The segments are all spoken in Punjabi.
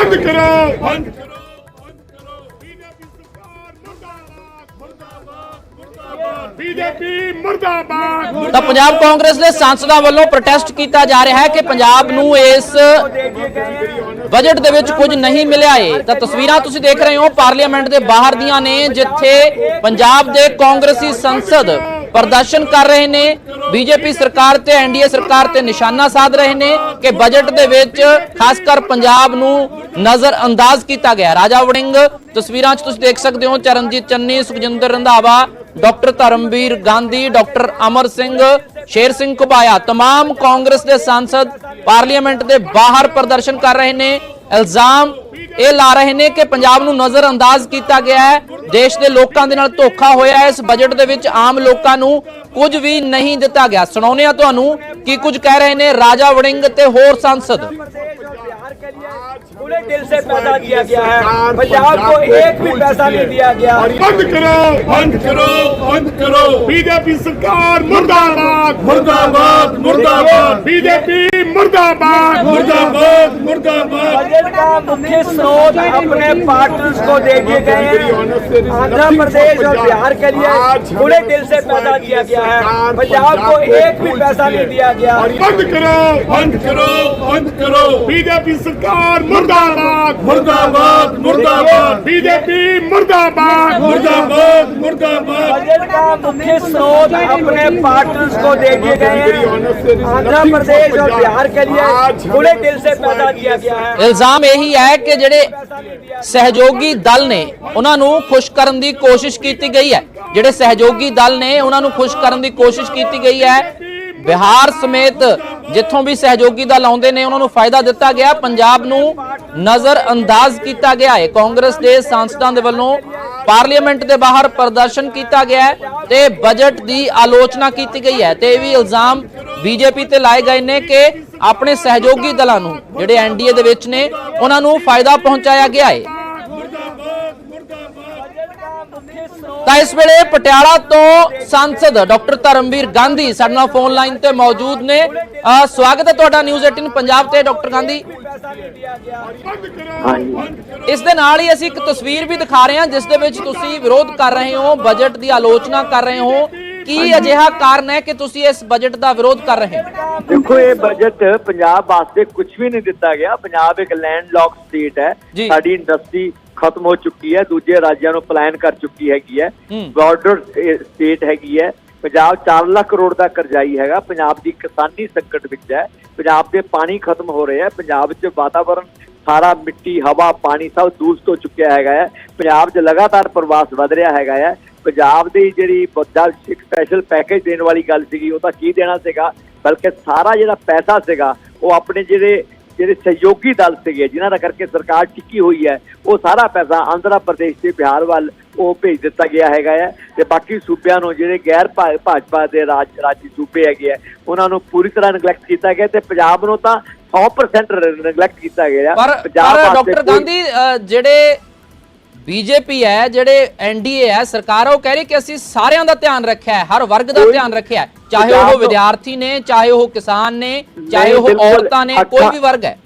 ਬੰਦ ਕਰੋ। ਬੰਦ ਕਰੋ ਬੰਦ ਕਰੋ। ਬੀਜੇਪੀ ਸਰਕਾਰ ਮੁਰਦਾਬਾਦ ਮੁਰਦਾਬਾਦ ਮੁਰਦਾਬਾਦ। ਬੀਜੇਪੀ ਮੁਰਦਾਬਾਦ ਤਾਂ ਪੰਜਾਬ ਕਾਂਗਰਸ ਦੇ ਸਾਂਸਦਾਂ ਵੱਲੋਂ ਪ੍ਰੋਟੈਸਟ ਕੀਤਾ ਜਾ ਰਿਹਾ ਹੈ ਕਿ ਪੰਜਾਬ ਨੂੰ ਇਸ ਬਜਟ ਦੇ ਵਿੱਚ ਕੁਝ ਨਹੀਂ ਮਿਲਿਆ ਏ। ਤਾਂ ਤਸਵੀਰਾਂ ਤੁਸੀਂ ਦੇਖ ਰਹੇ ਹੋ ਪਾਰਲੀਮੈਂਟ ਦੇ ਬਾਹਰ ਦੀਆਂ ਨੇ ਜਿੱਥੇ ਪੰਜਾਬ ਦੇ ਕਾਂਗਰਸੀ ਸੰਸਦ ਪ੍ਰਦਰਸ਼ਨ ਕਰ ਰਹੇ ਨੇ ਬੀਜੇਪੀ ਸਰਕਾਰ ਤੇ ਐਨਡੀਏ ਸਰਕਾਰ ਤੇ ਨਿਸ਼ਾਨਾ ਸਾਧ ਰਹੇ ਨੇ ਕਿ ਬਜਟ ਦੇ ਵਿੱਚ ਖਾਸ ਕਰ ਪੰਜਾਬ ਨੂੰ ਨਜ਼ਰ ਅੰਦਾਜ਼ ਕੀਤਾ ਗਿਆ ਰਾਜਾ ਵੜਿੰਗ ਤਸਵੀਰਾਂ 'ਚ ਤੁਸੀਂ ਦੇਖ ਸਕਦੇ ਹੋ ਚਰਨਜੀਤ ਚੰਨੀ ਸੁਖਜਿੰਦਰ ਰੰਧਾਵਾ ਡਾਕਟਰ ਧਰਮਵੀਰ ਗਾਂਧੀ ਡਾਕਟਰ ਅਮਰ ਸਿੰਘ ਸ਼ੇਰ ਸਿੰਘ ਘੁਬਾਇਆ तमाम ਕਾਂਗਰਸ ਦੇ ਸਾਂਸਦ ਪਾਰਲੀਮੈਂਟ ਦੇ ਬਾਹਰ ਪ੍ਰਦਰਸ਼ਨ ਕਰ ਰਹੇ ਨੇ ਇਲਜ਼ਾਮ ਇਹ ਲਾ ਰਹੇ ਨੇ ਕਿ ਪੰਜਾਬ ਨੂੰ ਨਜ਼ਰ ਅੰਦਾਜ਼ ਕੀਤਾ ਗਿਆ ਹੈ ਦੇਸ਼ ਦੇ ਲੋਕਾਂ ਦੇ ਨਾਲ ਧੋਖਾ ਹੋਇਆ ਹੈ ਇਸ ਬਜਟ ਦੇ ਵਿੱਚ ਆਮ ਲੋਕਾਂ ਨੂੰ ਕੁਝ ਵੀ ਨਹੀਂ ਦਿੱਤਾ ਗਿਆ ਸੁਣਾਉਂਦੇ ਆ ਤੁਹਾਨੂੰ ਕੀ ਕੁਝ ਕਹਿ ਰਹੇ ਨੇ ਰਾਜਾ ਵੜਿੰਗ ਤੇ ਹੋਰ ਸੰਸਦ बिहार के लिए पूरे दिल से पैसा दिया गया है पंजाब को एक भी पैसा नहीं दिया गया ਬੰਦ ਕਰੋ ਬੰਦ ਕਰੋ ਬੰਦ ਕਰੋ ਬੀਜੇਪੀ ਸਰਕਾਰ मुर्दाबाद मुर्दाबाद मुर्दाबाद। बीजेपी मुर्दाबाद। मुर्दाबाद मुर्दाबाद। मुख्य स्रोत अपने पार्टनर्स को दे दिए गए आंध्र प्रदेश और बिहार के लिए पूरे दिल से पैसा दिया गया है। पंजाब को एक भी पैसा नहीं दिया गया। बंद करो बंद करो बंद करो। बीजेपी सरकार मुर्दाबाद। मुर्दाबाद मुर्दाबाद। बीजेपी मुर्दाबाद। मुर्दाबाद मुर्दाबाद। मुख्य स्रोत अपने पार्टनर्स को दे दिए गए हैं आंध्र प्रदेश और बिहार के लिए पूरे दिल से पैसा दिया गया है ਇਲਜ਼ਾਮ ਇਹੀ ਹੈ ਕਿ ਜਿਹੜੇ ਸਹਿਯੋਗੀ ਦਲ ਨੇ ਉਹਨਾਂ ਨੂੰ ਖੁਸ਼ ਕਰਨ ਦੀ ਕੋਸ਼ਿਸ਼ ਕੀਤੀ ਗਈ ਹੈ ਜਿਹੜੇ ਸਹਿਯੋਗੀ ਦਲ ਨੇ ਉਹਨਾਂ ਨੂੰ ਖੁਸ਼ ਕਰਨ ਦੀ ਕੋਸ਼ਿਸ਼ ਕੀਤੀ ਗਈ ਹੈ ਬਿਹਾਰ ਸਮੇਤ ਜਿੱਥੋਂ ਵੀ ਸਹਿਯੋਗੀ ਦਲ ਆਉਂਦੇ ਨੇ ਉਹਨਾਂ ਨੂੰ ਫਾਇਦਾ ਦਿੱਤਾ ਗਿਆ ਪੰਜਾਬ ਨੂੰ ਨਜ਼ਰ ਅੰਦਾਜ਼ ਕੀਤਾ ਗਿਆ ਹੈ ਕਾਂਗਰਸ ਦੇ ਸਾਂਸਦਾਂ ਦੇ ਵੱਲੋਂ ਪਾਰਲੀਮੈਂਟ ਦੇ ਬਾਹਰ ਪ੍ਰਦਰਸ਼ਨ ਕੀਤਾ ਗਿਆ ਹੈ ਤੇ ਬਜਟ ਦੀ ਆਲੋਚਨਾ ਕੀਤੀ ਗਈ ਹੈ ਤੇ ਇਹ ਵੀ ਇਲਜ਼ਾਮ ਬੀਜੇਪੀ ਤੇ ਲਾਏ ਗਏ ਨੇ ਕਿ ਆਪਣੇ ਸਹਿਯੋਗੀ ਦਲਾਂ ਨੂੰ, ਜਿਹੜੇ ਐਨਡੀਏ ਦੇ ਵਿੱਚ ਨੇ, ਉਹਨਾਂ ਨੂੰ ਫਾਇਦਾ ਪਹੁੰਚਾਇਆ ਗਿਆ ਹੈ। ਤਾਂ ਇਸ ਵੇਲੇ ਪਟਿਆਲਾ ਤੋਂ ਸੰਸਦ ਡਾਕਟਰ ਧਰਮਵੀਰ ਗਾਂਧੀ ਸਾਡੇ ਨਾਲ ਫੋਨ ਲਾਈਨ ਤੇ ਮੌਜੂਦ ਨੇ। ਸਵਾਗਤ ਹੈ ਤੁਹਾਡਾ ਨਿਊਜ਼ 18 ਪੰਜਾਬ ਤੇ ਡਾਕਟਰ ਗਾਂਧੀ। ਇਸ ਦੇ ਨਾਲ ਹੀ ਅਸੀਂ ਇੱਕ ਤਸਵੀਰ ਵੀ ਦਿਖਾ ਰਹੇ ਹਾਂ ਜਿਸ ਦੇ ਵਿੱਚ ਤੁਸੀਂ ਵਿਰੋਧ ਕਰ ਰਹੇ ਹੋ ਬਜਟ ਦੀ ਆਲੋਚਨਾ ਕਰ ਰਹੇ ਹੋ। ਕੀ ਅਜਿਹਾ ਕਾਰਨ ਹੈ ਕਿ ਤੁਸੀਂ ਇਸ ਬਜਟ ਦਾ ਵਿਰੋਧ ਕਰ ਰਹੇ ਹੋ? ਦੇਖੋ ਇਹ ਬਜਟ ਪੰਜਾਬ ਵਾਸਤੇ ਕੁਝ ਵੀ ਨਹੀਂ ਦਿੱਤਾ ਗਿਆ। ਪੰਜਾਬ ਇੱਕ ਲੈਂਡ ਲੌਕ ਸਟੇਟ ਹੈ। ਸਾਡੀ ਇੰਡਸਟਰੀ ਖਤਮ ਹੋ ਚੁੱਕੀ ਹੈ ਦੂਜੇ ਰਾਜਾਂ ਨੂੰ ਪਲਾਨ ਕਰ ਚੁੱਕੀ ਹੈਗੀ ਹੈ। ਬਾਰਡਰ ਸਟੇਟ ਹੈਗੀ ਹੈ। ਪੰਜਾਬ 4 ਲੱਖ ਕਰੋੜ ਦਾ ਕਰਜ਼ਾਈ ਹੈਗਾ। ਪੰਜਾਬ ਦੀ ਕਿਸਾਨੀ ਸੰਕਟ ਵਿੱਚ ਹੈ। ਪੰਜਾਬ ਦੇ ਪਾਣੀ ਖਤਮ ਹੋ ਰਹੇ ਹੈ। ਪੰਜਾਬ 'ਚ ਵਾਤਾਵਰਣ ਸਾਰਾ ਮਿੱਟੀ ਹਵਾ ਪਾਣੀ ਸਭ ਦੂਸ਼ਿਤ ਹੋ ਚੁੱਕਿਆ ਹੈਗਾ ਹੈ। ਪੰਜਾਬ 'ਚ ਲਗਾਤਾਰ ਪ੍ਰਵਾਸ ਵਧ ਰਿਹਾ ਹੈਗਾ ਹੈ। ਪੰਜਾਬ ਦੀ ਜਿਹੜੀ ਇੱਕ ਸਪੈਸ਼ਲ ਪੈਕੇਜ ਦੇਣ ਵਾਲੀ ਗੱਲ ਸੀਗੀ ਉਹ ਤਾਂ ਕੀ ਦੇਣਾ ਸੀਗਾ? ਬਲਕਿ ਸਾਰਾ ਜਿਹੜਾ ਪੈਸਾ ਸੀਗਾ ਉਹ ਆਪਣੇ ਜਿਹੜੇ ਜਿਹੜੇ ਸਹਿਯੋਗੀ ਦਲ ਸੀਗੇ ਜਿਨ੍ਹਾਂ ਦਾ ਕਰਕੇ ਸਰਕਾਰ ਟਿੱਕੀ ਹੋਈ ਹੈ ਉਹ ਸਾਰਾ ਪੈਸਾ ਆਂਧਰਾ ਪ੍ਰਦੇਸ਼ ਤੇ ਬਿਹਾਰ ਵੱਲ ਉਹ ਭੇਜ ਦਿੱਤਾ ਗਿਆ ਹੈਗਾ ਹੈ ਤੇ ਬਾਕੀ ਸੂਬਿਆਂ ਨੂੰ ਜਿਹੜੇ ਗੈਰ ਭਾਜਪਾ ਦੇ ਰਾਜ ਰਾਜੀ ਸੂਬੇ ਹੈਗੇ ਆ ਉਹਨਾਂ ਨੂੰ ਪੂਰੀ ਤਰ੍ਹਾਂ ਨੈਗਲੈਕਟ ਕੀਤਾ ਗਿਆ ਤੇ ਪੰਜਾਬ ਨੂੰ ਤਾਂ 100% ਨੈਗਲੈਕਟ ਕੀਤਾ ਗਿਆ ਪਰ ਡਾਕਟਰ ਗਾਂਧੀ ਜਿਹੜੇ ਬੀਜੇਪੀ ਹੈ ਜਿਹੜੇ ਐਨਡੀਏ ਹੈ ਸਰਕਾਰ ਉਹ ਕਹਿ ਰਹੀ ਕਿ ਅਸੀਂ ਸਾਰਿਆਂ ਦਾ ਧਿਆਨ ਰੱਖਿਆ ਹੈ ਹਰ ਵਰਗ ਦਾ ਧਿਆਨ ਰੱਖਿਆ ਹੈ ਚਾਹੇ ਉਹ ਵਿਦਿਆਰਥੀ ਨੇ ਚਾਹੇ ਉਹ ਕਿਸਾਨ ਨੇ ਚਾਹੇ ਉਹ। ਔਰਤਾਂ ਨੇ ਕੋਈ ਵੀ ਵਰਗ ਹੈ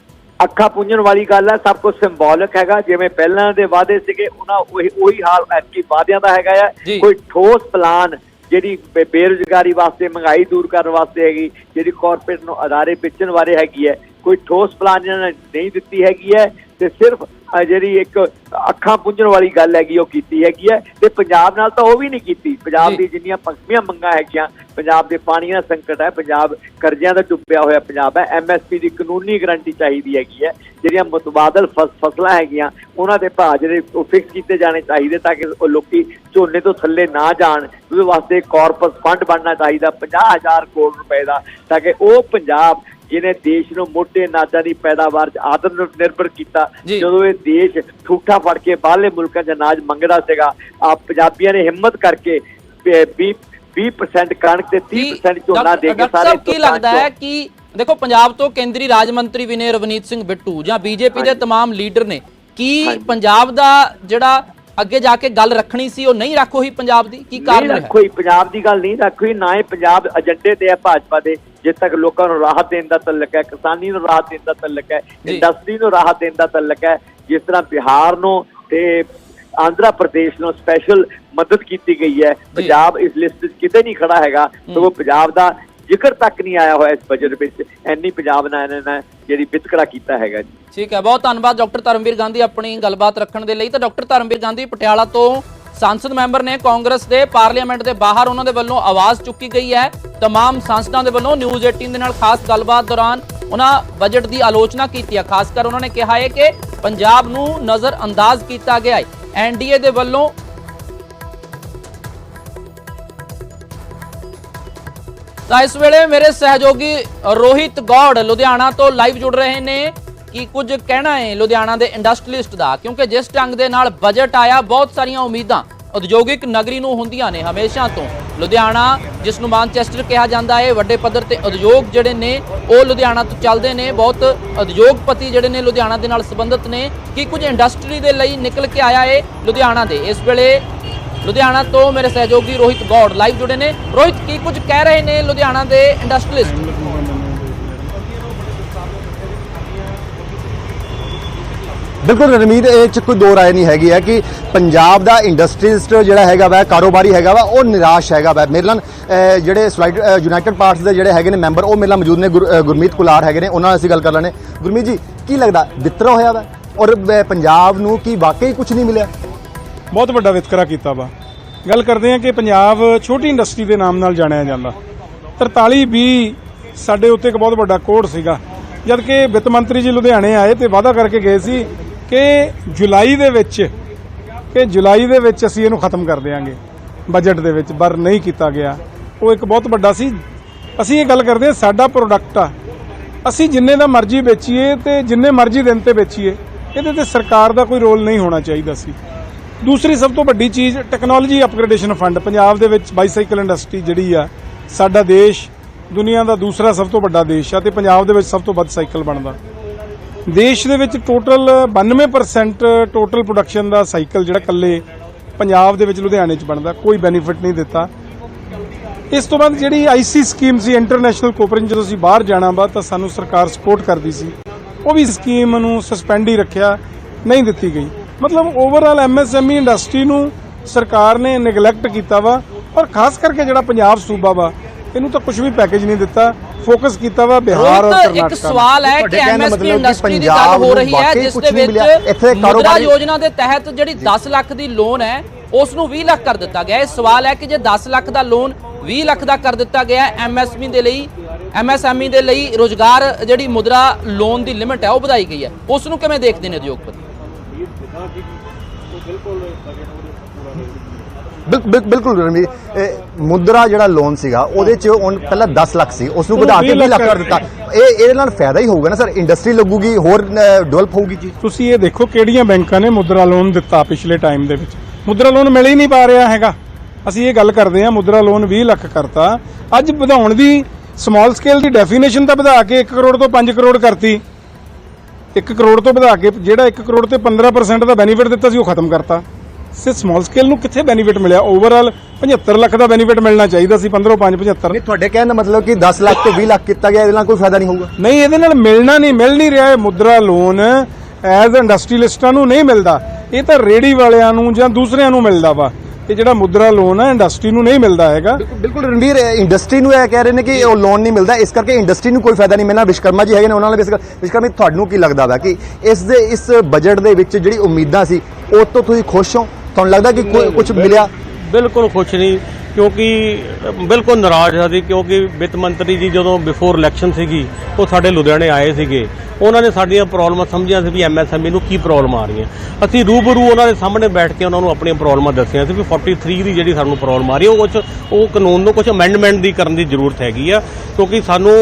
ਅੱਖਾਂ ਪੁੰਝਣ ਵਾਲੀ ਗੱਲ ਹੈ ਸਭ ਕੁਝ ਸਿੰਬੋਲਿਕ ਹੈਗਾ ਜਿਵੇਂ ਪਹਿਲਾਂ ਦੇ ਵਾਅਦੇ ਸੀਗੇ ਉਹਨਾਂ ਉਹੀ ਉਹੀ ਹਾਲ ਐਤਕੀ ਵਾਅਦਿਆਂ ਦਾ ਹੈਗਾ। ਹੈ ਕੋਈ ਠੋਸ ਪਲਾਨ ਜਿਹੜੀ ਬੇਰੁਜ਼ਗਾਰੀ ਵਾਸਤੇ ਮਹਿੰਗਾਈ ਦੂਰ ਕਰਨ ਵਾਸਤੇ ਹੈਗੀ ਜਿਹੜੀ ਕਾਰਪੋਰੇਟ ਨੂੰ ਅਦਾਰੇ ਵੇਚਣ ਬਾਰੇ ਹੈਗੀ ਹੈ ਕੋਈ ਠੋਸ ਪਲਾਨ ਇਹਨਾਂ ਨੇ ਨਹੀਂ ਦਿੱਤੀ ਹੈਗੀ ਹੈ ਤੇ ਸਿਰਫ ਜਿਹੜੀ ਇੱਕ ਅੱਖਾਂ ਪੁੰਝਣ ਵਾਲੀ ਗੱਲ ਹੈਗੀ ਉਹ ਕੀਤੀ ਹੈਗੀ ਹੈ। ਤੇ ਪੰਜਾਬ ਨਾਲ ਤਾਂ ਉਹ ਵੀ ਨਹੀਂ ਕੀਤੀ। ਪੰਜਾਬ। ਦੀ ਜਿੰਨੀਆਂ ਪੰਕਤੀਆਂ ਮੰਗਾਂ ਹੈਗੀਆਂ ਪੰਜਾਬ ਦੇ ਪਾਣੀਆਂ ਦਾ ਸੰਕਟ ਹੈ ਪੰਜਾਬ ਕਰਜ਼ਿਆਂ ਦਾ ਡੁੱਬਿਆ ਹੋਇਆ ਪੰਜਾਬ ਹੈ। ਐਮਐਸਪੀ ਦੀ ਕਾਨੂੰਨੀ ਗਰੰਟੀ ਚਾਹੀਦੀ ਹੈਗੀ ਹੈ। ਜਿਹੜੀਆਂ ਮੁਤਬਾਦਲ ਫਸ- ਫਸਲਾਂ ਹੈਗੀਆਂ ਉਹਨਾਂ ਦੇ ਭਾਅ ਜਿਹੜੇ ਉਹ ਫਿਕਸ ਕੀਤੇ ਜਾਣੇ ਚਾਹੀਦੇ ਤਾਂ ਕਿ ਉਹ ਲੋਕੀ ਝੋਨੇ ਤੋਂ ਥੱਲੇ ਨਾ ਜਾਣ। ਉਹਦੇ ਵਾਸਤੇ ਕਾਰਪਸ ਫੰਡ ਬਣਨਾ ਚਾਹੀਦਾ 50000 ਕਰੋੜ ਰੁਪਏ ਦਾ ਤਾਂ ਕਿ ਉਹ ਪੰਜਾਬ ਜਿਹਨੇ ਦੇਸ਼ ਨੂੰ ਮੋਟੇ ਅਨਾਜਾਂ ਦੀ ਪੈਦਾਵਾਰ 'ਚ ਆਤਮ ਨਿਰਭਰ ਕੀਤਾ ਜੀ। ਜਦੋਂ ਇਹ ਦੇਸ਼ ਠੂਠਾ ਫੜ ਕੇ ਬਾਹਰਲੇ ਮੁਲਕਾਂ 'ਚ ਅਨਾਜ ਮੰਗਦਾ ਸੀਗਾ ਆ ਪੰਜਾਬੀਆਂ ਨੇ ਹਿੰਮਤ ਕਰਕੇ 20 20% ਕਣਕ ਤੇ 30% ਝੋਨਾ ਦੇ ਕੇ ਡਾਕਟਰ ਸਾਰੇ ਸਾਹਿਬ ਕੀ ਹਿੰਦੁਸਤਾਨ ਲੱਗਦਾ ਚੋਂ- ਹੈ ਕਿ ਦੇਖੋ ਪੰਜਾਬ ਤੋਂ ਕੇਂਦਰੀ ਰਾਜ ਮੰਤਰੀ ਵੀ ਨੇ ਰਵਨੀਤ ਸਿੰਘ ਬਿੱਟੂ ਜਾਂ ਬੀਜੇਪੀ ਦੇ ਹਾਂਜੀ। तमाम ਲੀਡਰ ਨੇ ਕੀ ਹਾਂਜੀ। ਪੰਜਾਬ ਦਾ ਜਿਹੜਾ ਅੱਗੇ ਜਾ ਕੇ ਗੱਲ ਰੱਖਣੀ ਸੀ ਉਹ ਨਹੀਂ ਰੱਖ ਹੋਈ ਪੰਜਾਬ ਦੀ ਕੀ ਕਾਰਨ ਹੈ ਹੀ ਪੰਜਾਬ ਦੀ ਗੱਲ ਨਹੀਂ ਰੱਖੋ ਹੀ ਨਾ ਹੀ ਪੰਜਾਬ ਏਜੰਡੇ ਤੇ ਹੈ ਭਾਜਪਾ ਦੇ ਜਿੱਥੇ ਤੱਕ ਲੋਕਾਂ ਨੂੰ ਰਾਹਤ ਦੇਣ ਦਾ ਤਲਕ ਹੈ ਕਿਸਾਨੀ ਨੂੰ ਰਾਹਤ ਦੇਣ ਦਾ ਤਲਕ ਹੈ। ਇੰਡਸਟਰੀ ਨੂੰ ਰਾਹਤ ਦੇਣ ਦਾ ਤਲਕ ਹੈ ਜਿਸ ਤਰ੍ਹਾਂ ਬਿਹਾਰ ਨੂੰ ਤੇ ਆਂਧਰਾ ਪ੍ਰਦੇਸ਼ ਨੂੰ ਸਪੈਸ਼ਲ ਮਦਦ ਕੀਤੀ ਗਈ ਹੈ ਪੰਜਾਬ ਇਸ ਲਿਸਟ ਵਿੱਚ ਕਿਤੇ ਨਹੀਂ ਖੜਾ ਹੈਗਾ ਸਗੋਂ ਪੰਜਾਬ ਦਾ ਜ਼ਿਕਰ ਤੱਕ ਨਹੀਂ ਆਇਆ ਹੋਇਆ ਇਸ ਬਜਟ ਵਿੱਚ ਇੰਨੀ ਪੰਜਾਬ ਨਾਲ ਇਹਨਾਂ ਨੇ ਜਿਹੜੀ ਵਿਤਕਰਾ ਕੀਤਾ ਹੈਗਾ ਜੀ ਠੀਕ ਹੈ ਬਹੁਤ ਧੰਨਵਾਦ ਡਾਕਟਰ ਧਰਮਵੀਰ ਗਾਂਧੀ ਆਪਣੀ ਗੱਲਬਾਤ ਰੱਖਣ ਦੇ ਲਈ ਤਾਂ ਡਾਕਟਰ ਧਰਮਵੀਰ ਗਾਂਧੀ ਪਟਿਆਲਾ ਤੋਂ ਸੰਸਦ ਮੈਂਬਰ ਨੇ ਕਾਂਗਰਸ ਦੇ ਪਾਰਲੀਮੈਂਟ ਦੇ ਬਾਹਰ ਉਹਨਾਂ ਦੇ ਵੱਲੋਂ ਆਵਾਜ਼ ਚੁੱਕੀ ਗਈ ਹੈ तमाम ਸੰਸਦਾਂ ਦੇ ਵੱਲੋਂ ਨਿਊਜ਼ 18 ਦੇ ਨਾਲ ਖਾਸ ਗੱਲਬਾਤ ਦੌਰਾਨ ਉਹਨਾਂ ਬਜਟ ਦੀ ਆਲੋਚਨਾ ਕੀਤੀ ਹੈ ਖਾਸ ਕਰ ਉਹਨਾਂ ਨੇ ਕਿਹਾ ਹੈ ਕਿ ਪੰਜਾਬ ਨੂੰ ਨਜ਼ਰ ਅੰਦਾਜ਼ ਕੀਤਾ ਗਿਆ ਹੈ ਐਨਡੀਏ ਦੇ ਵੱਲੋਂ ਤਾਂ ਇਸ ਵੇਲੇ ਮੇਰੇ ਸਹਿਯੋਗੀ ਰੋਹਿਤ ਗੌੜ ਲੁਧਿਆਣਾ ਤੋਂ ਲਾਈਵ ਜੁੜ ਰਹੇ ਨੇ ਕਿ ਕੁਝ ਕਹਿਣਾ ਹੈ ਲੁਧਿਆਣਾ ਦੇ ਇੰਡਸਟਰੀਲਿਸਟ ਦਾ, ਕਿਉਂਕਿ ਜਿਸ ਢੰਗ ਦੇ ਨਾਲ ਬਜਟ ਆਇਆ, ਬਹੁਤ ਸਾਰੀਆਂ ਉਮੀਦਾਂ ਉਦਯੋਗਿਕ ਨਗਰੀ ਨੂੰ ਹੁੰਦੀਆਂ ਨੇ ਹਮੇਸ਼ਾ ਤੋਂ। ਲੁਧਿਆਣਾ, ਜਿਸ ਨੂੰ ਮਾਨਚੈਸਟਰ ਕਿਹਾ ਜਾਂਦਾ ਹੈ, ਵੱਡੇ ਪੱਧਰ ਤੇ ਉਦਯੋਗ ਜਿਹੜੇ ਨੇ, ਉਹ ਲੁਧਿਆਣਾ ਤੋਂ ਚੱਲਦੇ ਨੇ, ਬਹੁਤ ਉਦਯੋਗਪਤੀ ਜਿਹੜੇ ਨੇ ਲੁਧਿਆਣਾ ਦੇ ਨਾਲ ਸੰਬੰਧਿਤ ਨੇ ਕਿ ਕੁਝ ਇੰਡਸਟਰੀ ਦੇ ਲਈ ਨਿਕਲ ਕੇ ਆਇਆ ਹੈ ਲੁਧਿਆਣਾ ਦੇ। ਇਸ ਵੇਲੇ ਲੁਧਿਆਣਾ ਤੋਂ ਮੇਰੇ ਸਹਿਯੋਗੀ ਰੋਹਿਤ ਗੌੜ ਲਾਈਵ ਜੁੜੇ ਨੇ। ਰੋਹਿਤ, ਕੀ ਕੁਝ ਕਹਿ ਰਹੇ ਨੇ ਲੁਧਿਆਣਾ ਦੇ ਇੰਡਸਟਰੀਲਿਸਟ ਬਿਲਕੁਲ ਰਣਮੀਤ, ਇਹ ਚ ਕੋਈ ਦੋ ਰਾਏ ਨਹੀਂ ਹੈਗੀ ਹੈ ਕਿ ਪੰਜਾਬ ਦਾ ਇੰਡਸਟਰੀਸਟ ਜਿਹੜਾ ਹੈਗਾ ਵਾ, ਕਾਰੋਬਾਰੀ ਹੈਗਾ ਵਾ, ਉਹ ਨਿਰਾਸ਼ ਹੈਗਾ ਵਾ। ਮੇਰੇ ਨਾਲ ਜਿਹੜੇ ਯੂਨਾਈਟਿਡ ਪਾਰਟਸ ਦੇ ਜਿਹੜੇ ਹੈਗੇ ਨੇ ਮੈਂਬਰ, ਉਹ ਮੇਰੇ ਨਾਲ ਮੌਜੂਦ ਨੇ, ਗੁਰ- ਗੁਰਮੀਤ ਕੁਲਾਰ ਹੈਗੇ ਨੇ। ਉਹਨਾਂ ਨਾਲ ਅਸੀਂ ਗੱਲ ਕਰ ਲੈਣੇ ਗੁਰਮੀਤ ਜੀ, ਕੀ ਲੱਗਦਾ? ਵਿਤਰਾ ਹੋਇਆ ਵਾ? ਔਰ ਪੰਜਾਬ ਨੂੰ ਕੀ ਵਾਕਈ ਕੁਝ ਨਹੀਂ ਮਿਲਿਆ? ਬਹੁਤ ਵੱਡਾ ਵਿਤਕਰਾ ਕੀਤਾ ਵਾ। ਗੱਲ ਕਰਦੇ ਹਾਂ ਕਿ ਪੰਜਾਬ ਛੋਟੀ ਇੰਡਸਟਰੀ ਦੇ ਨਾਮ ਨਾਲ ਜਾਣਿਆ ਜਾਂਦਾ। 43 20 ਸਾਡੇ ਉੱਤੇ ਇੱਕ ਬਹੁਤ ਵੱਡਾ ਕੋਡ ਸੀਗਾ। ਜਦ ਕਿ ਵਿੱਤ ਮੰਤਰੀ ਜੀ ਲੁਧਿਆਣੇ ਆਏ ਤੇ ਵਾਅਦਾ ਕਰਕੇ ਗਏ ਸੀ ਕਿ ਜੁਲਾਈ ਦੇ ਵਿੱਚ, ਕਿ ਜੁਲਾਈ ਦੇ ਵਿੱਚ ਅਸੀਂ ਇਹਨੂੰ ਖਤਮ ਕਰ ਦੇਵਾਂਗੇ ਬਜਟ ਦੇ ਵਿੱਚ, ਪਰ ਨਹੀਂ ਕੀਤਾ ਗਿਆ। ਉਹ ਇੱਕ ਬਹੁਤ ਵੱਡਾ ਸੀ। ਅਸੀਂ ਇਹ ਗੱਲ ਕਰਦੇ ਹਾਂ, ਸਾਡਾ ਪ੍ਰੋਡਕਟ ਆ। ਅਸੀਂ ਜਿੰਨੇ ਦਾ ਮਰਜ਼ੀ ਵੇਚੀਏ ਤੇ ਜਿੰਨੇ ਮਰਜ਼ੀ ਦਿਨ ਤੇ ਵੇਚੀਏ, ਇਹਦੇ ਤੇ ਸਰਕਾਰ ਦਾ ਕੋਈ ਰੋਲ ਨਹੀਂ ਹੋਣਾ ਚਾਹੀਦਾ ਸੀ। ਦੂਸਰੀ ਸਭ ਤੋਂ ਵੱਡੀ ਚੀਜ਼ ਟੈਕਨੋਲੋਜੀ ਅਪਗ੍ਰੇਡੇਸ਼ਨ ਫੰਡ ਪੰਜਾਬ ਦੇ ਵਿੱਚ ਬਾਈਸਾਈਕਲ ਇੰਡਸਟਰੀ ਜਿਹੜੀ ਆ, ਸਾਡਾ ਦੇਸ਼, ਦੁਨੀਆ ਦਾ ਦੂਸਰਾ ਸਭ ਤੋਂ ਵੱਡਾ ਦੇਸ਼ ਆ ਤੇ ਪੰਜਾਬ ਦੇ ਵਿੱਚ ਸਭ ਤੋਂ ਵੱਧ ਸਾਈਕਲ ਬਣਦਾ। ਦੇਸ਼ ਦੇ ਵਿੱਚ ਟੋਟਲ 92% ਟੋਟਲ ਪ੍ਰੋਡਕਸ਼ਨ ਦਾ ਸਾਈਕਲ ਜਿਹੜਾ ਕੱਲੇ ਪੰਜਾਬ ਦੇ ਵਿੱਚ ਲੁਧਿਆਣੇ 'ਚ ਬਣਦਾ, ਕੋਈ ਬੈਨੀਫਿਟ ਨਹੀਂ ਦਿੱਤਾ। ਇਸ ਤੋਂ ਬਾਅਦ ਜਿਹੜੀ ਆਈਸੀ ਸਕੀਮ ਸੀ ਇੰਟਰਨੈਸ਼ਨਲ ਕੋਆਪਰੇਸ਼ਨ ਜਦੋਂ ਅਸੀਂ ਬਾਹਰ ਜਾਣਾ ਵਾ, ਤਾਂ ਸਾਨੂੰ ਸਰਕਾਰ ਸਪੋਰਟ ਕਰਦੀ ਸੀ। ਉਹ ਵੀ ਸਕੀਮ ਨੂੰ ਸਸਪੈਂਡ ਹੀ ਰੱਖਿਆ, ਨਹੀਂ ਦਿੱਤੀ ਗਈ। ਮਤਲਬ ਓਵਰਆਲ ਐਮਐਸਐਮਈ ਇੰਡਸਟਰੀ ਨੂੰ ਸਰਕਾਰ ਨੇ ਨੈਗਲੈਕਟ ਕੀਤਾ ਵਾ ਔਰ ਖਾਸ ਕਰਕੇ ਜਿਹੜਾ ਪੰਜਾਬ ਸੂਬਾ ਵਾ ਇਹਨੂੰ ਤਾਂ ਕੁਝ ਵੀ ਪੈਕੇਜ ਨਹੀਂ ਦਿੱਤਾ ਫੋਕਸ ਕੀਤਾ ਵਾ ਬਿਹਾਰ ਔਰ ਕਰਨਾਟਕ ਇੱਕ ਸਵਾਲ ਹੈ ਕਿ ਐਮਐਸਪੀ ਕਿ ਇੰਡਸਟਰੀ ਦੀ ਗੱਲ ਹੋ ਰਹੀ ਹੈ ਜਿਸ ਦੇ ਵਿੱਚ ਮੁਦਰਾ ਕਾਰੋਬਾਰੀ- ਯੋਜਨਾ ਦੇ ਤਹਿਤ ਜਿਹੜੀ 10 ਲੱਖ ਦੀ ਲੋਨ ਹੈ ਉਸ ਨੂੰ 20 ਲੱਖ ਕਰ ਦਿੱਤਾ ਗਿਆ। ਇਹ ਸਵਾਲ ਹੈ ਕਿ ਜੇ 10 ਲੱਖ ਦਾ ਲੋਨ 20 ਲੱਖ ਦਾ ਕਰ ਦਿੱਤਾ ਗਿਆ ਐਮਐਸਪੀ ਦੇ ਲਈ ਐਮਐਸਐਮਈ ਦੇ ਲਈ ਰੋਜ਼ਗਾਰ ਜਿਹੜੀ ਮੁਦਰਾ ਲੋਨ ਦੀ ਲਿਮਿਟ ਹੈ ਉਹ ਵਧਾਈ ਗਈ ਹੈ। ਉਸ ਨੂੰ ਕਿਵੇਂ ਦੇਖਦੇ ਨੇ ਉਦਯੋਗਪਤੀ? ਬਿਲ- ਬਿਲ- ਬਿਲਕੁਲ ਰਣਵੀਰ ਇਹ ਮੁਦਰਾ ਜਿਹੜਾ ਲੋਨ ਸੀਗਾ ਉਹਦੇ ਚ ਹੁਣ ਪਹਿਲਾਂ 10 ਲੱਖ ਸੀ ਉਸ ਨੂੰ ਵਧਾ ਕੇ 20 ਲੱਖ ਕਰ ਦਿੱਤਾ। ਇਹ ਇਹਦੇ ਨਾਲ ਫਾਇਦਾ ਹੀ ਹੋਊਗਾ ਨਾ ਸਰ ਇੰਡਸਟਰੀ ਲੱਗੂਗੀ ਹੋਰ ਡਿਵੈਲਪ ਹੋਊਗੀ ਚੀਜ਼। ਤੁਸੀਂ ਇਹ ਦੇਖੋ ਕਿਹੜੀਆਂ ਬੈਂਕਾਂ ਨੇ ਮੁਦਰਾ ਲੋਨ ਦਿੱਤਾ ਪਿਛਲੇ ਟਾਈਮ ਦੇ ਵਿੱਚ। ਮੁਦਰਾ ਲੋਨ ਮਿਲ ਹੀ ਨਹੀਂ ਪਾ ਰਿਹਾ ਹੈਗਾ। ਅਸੀਂ ਇਹ ਗੱਲ ਕਰਦੇ ਹਾਂ ਮੁਦਰਾ ਲੋਨ 20 ਲੱਖ ਕਰਤਾ। ਅੱਜ ਵਧਾਉਣ ਦੀ ਸਮਾਲ ਸਕੇਲ ਦੀ ਡੈਫੀਨੇਸ਼ਨ ਤਾਂ ਵਧਾ ਕੇ 1 ਕਰੋੜ ਤੋਂ 5 ਕਰੋੜ ਕਰਤੀ। 1 ਕਰੋੜ ਤੋਂ ਵਧਾ ਕੇ ਜਿਹੜਾ 1 ਕਰੋੜ ਤੇ 15% ਦਾ ਬੈਨੀਫਿਟ ਦਿੱਤਾ ਸੀ ਉਹ ਖਤਮ ਕਰਤਾ। ਸੇ ਸਮਾਲ ਸਕੇਲ ਨੂੰ ਕਿੱਥੇ ਬੈਨੀਫਿਟ ਮਿਲਿਆ? ਓਵਰਆਲ 75 ਲੱਖ ਦਾ ਬੈਨੀਫਿਟ ਮਿਲਣਾ ਚਾਹੀਦਾ ਸੀ 15 5 75 ਨਹੀਂ ਤੁਹਾਡੇ ਕਹਿਣ ਦਾ ਮਤਲਬ ਕਿ 10 ਲੱਖ ਤੋਂ 20 ਲੱਖ ਕੀਤਾ ਗਿਆ ਇਹਦੇ ਨਾਲ ਕੋਈ ਫਾਇਦਾ ਨਹੀਂ ਹੋਊਗਾ। ਨਹੀਂ ਇਹਦੇ ਨਾਲ ਮਿਲਣਾ ਨਹੀਂ ਮਿਲ ਨਹੀਂ ਰਿਹਾ ਇਹ ਮੁਦਰਾ ਲੋਨ ਐਜ਼ ਇੰਡਸਟਰੀਲਿਸਟਾਂ ਨੂੰ ਨਹੀਂ ਮਿਲਦਾ। ਇਹ ਤਾਂ ਰੇੜੀ ਵਾਲਿਆਂ ਨੂੰ ਜਾਂ ਦੂਸਰਿਆਂ ਨੂੰ ਮਿਲਦਾ ਵਾ। ਇਹ ਜਿਹੜਾ ਮੁਦਰਾ ਲੋਨ ਹੈ ਇੰਡਸਟਰੀ ਨੂੰ ਨਹੀਂ ਮਿਲਦਾ ਹੈਗਾ। ਬਿਲਕੁਲ ਰਣਵੀਰ ਇੰਡਸਟਰੀ ਨੂੰ ਇਹ ਕਹਿ ਰਹੇ ਨੇ ਕਿ ਉਹ ਲੋਨ ਨਹੀਂ ਮਿਲਦਾ। ਇਸ ਕਰਕੇ ਇੰਡਸਟਰੀ ਨੂੰ ਕੋਈ ਫਾਇਦਾ ਨਹੀਂ ਮਿਲਣਾ। ਵਿਸ਼ਕਰਮਾ ਜੀ ਹੈਗੇ ਨੇ ਉਹਨਾਂ ਨਾਲ ਵਿਸ਼ਕਰਮਾ ਜੀ, ਤੁਹਾਨੂੰ ਕੀ ਲੱਗਦਾ ਵਾ ਕਿ ਇਸ ਦੇ ਇਸ ਬਜਟ ਦੇ ਵਿੱਚ ਜਿਹੜੀ ਉਮੀਦਾਂ ਸੀ ਉਹ ਤੋਂ ਤੁਸੀਂ ਖੁਸ਼ ਹੋ? ਤੁਹਾਨੂੰ ਲੱਗਦਾ ਕਿ ਕੁਝ ਮਿਲਿਆ? ਬਿਲਕੁਲ ਖੁਸ਼ ਨਹੀਂ ਕਿਉਂਕਿ ਬਿਲਕੁਲ ਨਾਰਾਜ਼ ਹਾਂ ਸੀ ਕਿਉਂਕਿ ਵਿੱਤ ਮੰਤਰੀ ਜੀ ਜਦੋਂ ਬਿਫੋਰ ਇਲੈਕਸ਼ਨ ਸੀਗੀ ਉਹ ਸਾਡੇ ਲੁਧਿਆਣੇ ਆਏ ਸੀਗੇ। ਉਹਨਾਂ ਨੇ ਸਾਡੀਆਂ ਪ੍ਰੋਬਲਮਾਂ ਸਮਝੀਆਂ ਸੀ ਵੀ ਐਮਐਸਐਮਈ ਨੂੰ ਕੀ ਪ੍ਰੋਬਲਮ ਆ ਰਹੀਆਂ ਅਸੀਂ ਰੂਬਰੂ ਉਹਨਾਂ ਦੇ ਸਾਹਮਣੇ ਬੈਠ ਕੇ ਉਹਨਾਂ ਨੂੰ ਆਪਣੀਆਂ ਪ੍ਰੋਬਲਮਾਂ ਦੱਸੀਆਂ ਸੀ ਵੀ 43 ਦੀ ਜਿਹੜੀ ਸਾਨੂੰ ਪ੍ਰੋਬਲਮ ਆ ਰਹੀ ਹੈ, ਉਹ ਕੁਝ ਉਹ ਕਾਨੂੰਨ ਨੂੰ ਕੁਝ ਅਮੈਂਡਮੈਂਟ ਦੀ ਕਰਨ ਦੀ ਜ਼ਰੂਰਤ ਹੈਗੀ ਆ। ਕਿਉਂਕਿ ਸਾਨੂੰ